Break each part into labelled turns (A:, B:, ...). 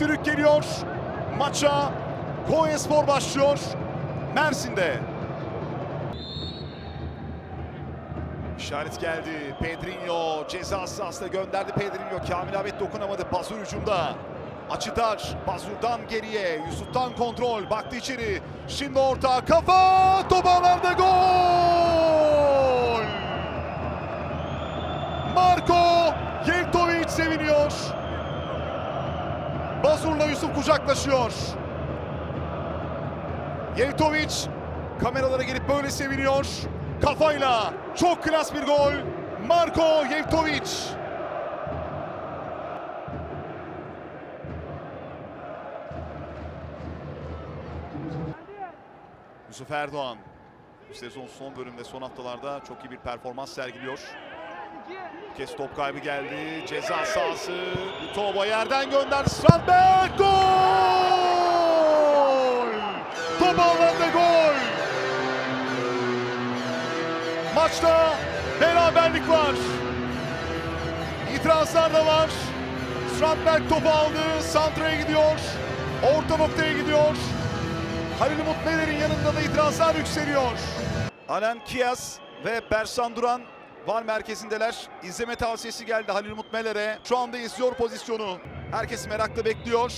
A: Düdük geliyor. Maça Konyaspor başlıyor. Mersin'de. İşaret geldi. Pedrinho ceza sahasına gönderdi Pedrinho. Kamil Ahmet dokunamadı. Pazur hücumda. Açı dar. Pazur'dan geriye. Yusuf'tan kontrol. Baktı içeri. Şimdi orta. Kafa. Top ağlarda gol. Marko Yevtovic seviniyor. Bazur'la Yusuf kucaklaşıyor. Yevtovic kameralara gelip böyle seviniyor. Kafayla çok klas bir gol. Marko Yevtovic. Yusuf Erdoğan bu sezon son bölümde son haftalarda çok iyi bir performans sergiliyor. Kez top kaybı geldi. Ceza sahası. Butoba yerden gönderdi. Strandberg gol! Top ağlarda gol! Maçta beraberlik var. İtirazlar da var. Strandberg topu aldı. Santra'ya gidiyor. Orta noktaya gidiyor. Halil Umut Meler'in yanında da itirazlar yükseliyor. Alen Kias ve Bersan Duran var merkezindeler. İzleme tavsiyesi geldi Halil Umut Meler'e. Şu anda izliyor pozisyonu. Herkes merakla bekliyor.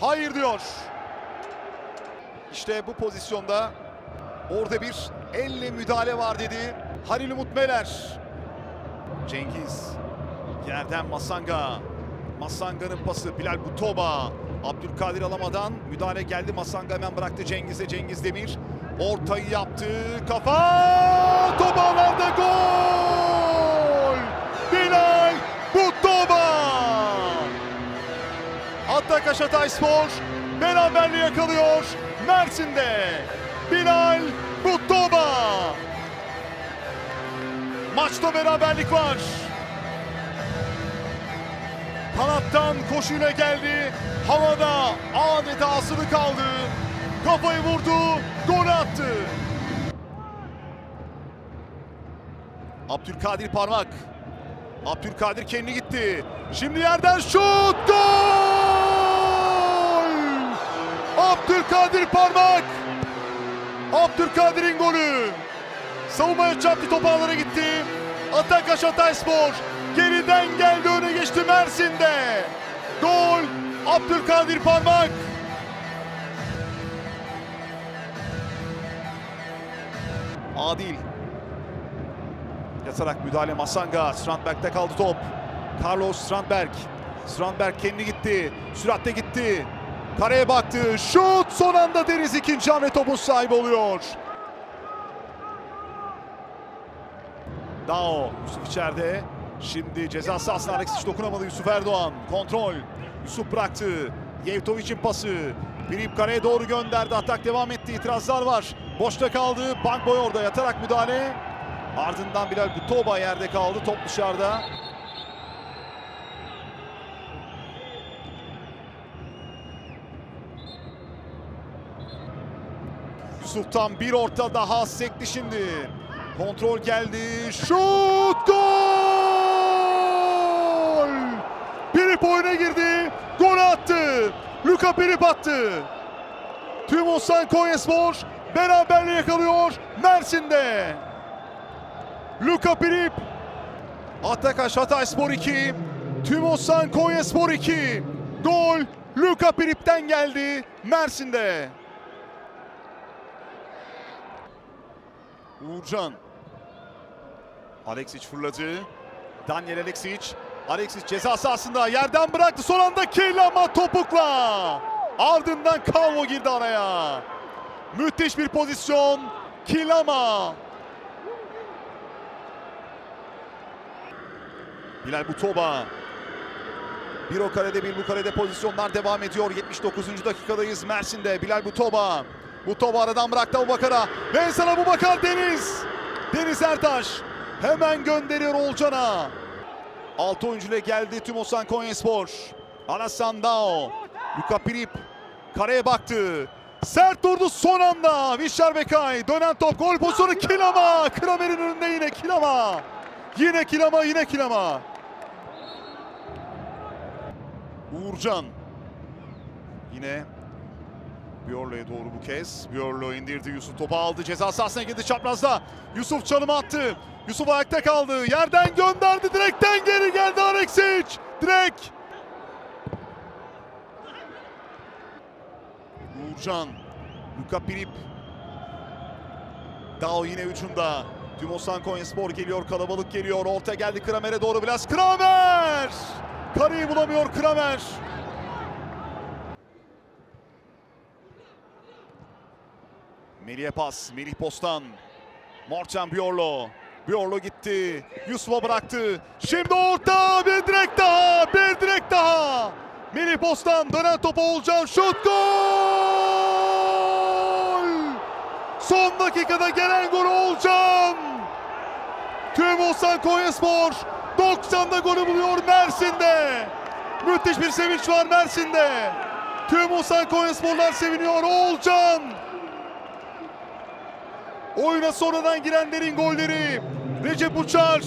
A: Hayır diyor. İşte bu pozisyonda orada bir elle müdahale var dedi Halil Umut Meler. Cengiz yerden Masanga. Masanga'nın pası Bilal Butoba. Abdülkadir alamadan müdahale geldi. Masanga hemen bıraktı Cengiz'e. Cengiz Demir ortayı yaptı. Kafa! Top ağlarda gol! Bilal Butoba! Atak Hatay Spor beraberliği yakalıyor Mersin'de. Bilal Butoba! Maçta beraberlik var. Kanattan koşuyla geldi. Havada adeta asılı kaldı. Kafayı vurdu. Gol attı. Abdülkadir Parmak. Abdülkadir kendi gitti. Şimdi yerden şut. Gol! Abdülkadir Parmak. Abdülkadir'in golü. Savunmaya çarptı top ağlara gitti. Atak Hatayspor geriden geldi öne geçti Mersin'de. Gol Abdülkadir Parmak. Adil. Yatarak müdahale Masanga. Strandberg'de kaldı top. Carlos Strandberg. Strandberg kendi gitti. Süratle gitti. Kareye baktı. Şut son anda Deniz ikinci hamle topun sahibi oluyor. Dao Yusuf içeride. Şimdi ceza sahasına Alex hiç dokunamadı Yusuf Erdoğan. Kontrol. Yusuf bıraktı. Yevtovic'in pası. Birip kareye doğru gönderdi. Atak devam etti. İtirazlar var. Boşta kaldı. Bank boy orada yatarak müdahale. Ardından Bilal Butoba yerde kaldı. Top dışarıda. Yusuf'tan bir orta daha sekti şimdi. Kontrol geldi. Şut! Gol! Pirip oyuna girdi. Gol attı. Luka Pirip attı. Tüm Osan Konyaspor beraberliği yakalıyor Mersin'de. Luka Pirip. Atakaş Hatayspor 2. Tüm Osan Konyaspor 2. Gol Luka Pirip'ten geldi Mersin'de. Uğurcan. Alexic fırladı. Daniel Alexic. Alexic ceza sahasında yerden bıraktı. Son anda Keylama topukla. Ardından Calvo girdi araya. Müthiş bir pozisyon. Kilama. Bilal Butoba. Bir o karede bir bu karede pozisyonlar devam ediyor. 79. dakikadayız Mersin'de. Bilal Butoba. Butoba aradan bıraktı Abubakar'a. Ve sana Abubakar Deniz. Deniz Ertaş. Hemen gönderiyor Olcan'a. Altı oyuncuyla geldi Tümosan Konyaspor. Alasan Dao. Luka Pirip. Kareye baktı. Sert durdu son anda. Vişar Bekay. Dönen top gol pozisyonu Kilama. Kramer'in önünde yine Kilama. Yine Kilama yine Kilama. Uğurcan. Yine Biorlo'ya doğru bu kez. Biorlo indirdi. Yusuf topu aldı. Ceza sahasına girdi çaprazda. Yusuf çalım attı. Yusuf ayakta kaldı. Yerden gönderdi. Direkten geri geldi Alexic. Direkt. Uğurcan. Luka Pirip. Dao yine ucunda. Tümosan Konyaspor geliyor. Kalabalık geliyor. Orta geldi Kramer'e doğru biraz. Kramer! Kareyi bulamıyor Kramer. Melih'e pas. Melih Postan. Morten Biorlo. Biorlo gitti. Yusuf'a bıraktı. Şimdi orta. Bir direk daha. Bir direk daha. Melih Postan dönen topa Oğulcan. Şut gol! Son dakikada gelen gol Oğulcan. Tüm Osan Konyaspor 90'da golü buluyor Mersin'de. Müthiş bir sevinç var Mersin'de. Tüm Osan Konyasporlar seviniyor. Oğulcan. Oyuna sonradan girenlerin golleri. Recep Uçar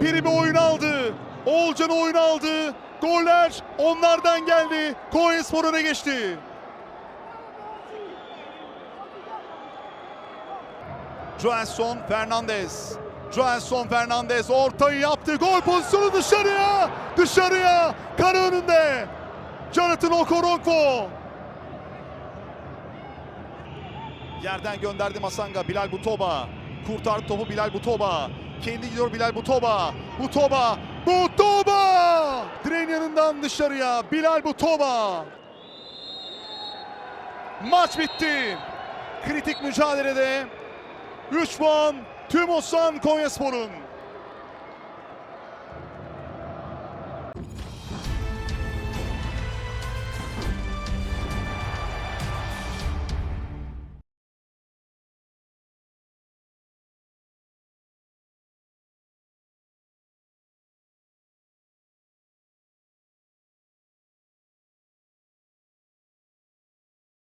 A: bir oyun aldı. Oğulcan oyun aldı. Goller onlardan geldi. Konyaspor öne geçti. Joelson Fernandez. Joelson Fernandez ortayı yaptı. Gol pozisyonu dışarıya. Dışarıya. Kare önünde. Jonathan Okoronkwo. Yerden gönderdi Masanga. Bilal Butoba. Kurtardı topu Bilal Butoba. Kendi gidiyor Bilal Butoba. Butoba. Butoba. Direğin yanından dışarıya. Bilal Butoba. Maç bitti. Kritik mücadelede 3 puan tüm Osman Konyaspor'un.